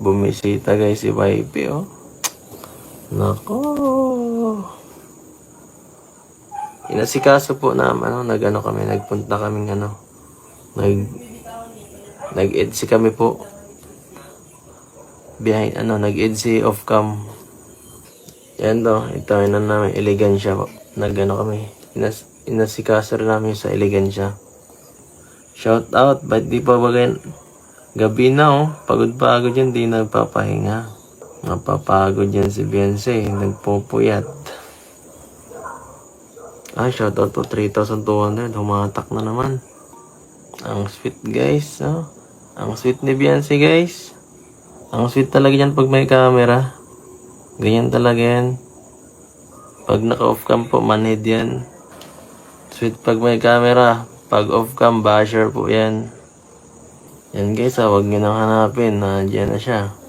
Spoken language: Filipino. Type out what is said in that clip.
bumisita guys si Wifey oh. Nako. Inasikaso po na ano, nag-ano kami, nagpunta kaming ano, nag nag-EDC kami po. Behind ano, nag-EDC off cam. Yan to, ito na namin, elegansya po. Nag-ano kami, inas, inasikaso rin namin sa elegansya. Shout out, ba't di pa ba? Gabi na oh, pagod-pagod yan, di nagpapahinga. Napapagod yan si Beyonce, nagpupuyat. Ah, shoutout po 3,200. Humatak na naman. Ang sweet guys. Oh. Ang sweet ni Beyonce guys. Ang sweet talaga yan pag may camera. Ganyan talaga yan. Pag naka-off cam po, manid yan. Sweet pag may camera. Pag off cam, basher po yan. Yan guys, ah, huwag nyo nang hanapin. Nandiyan na siya.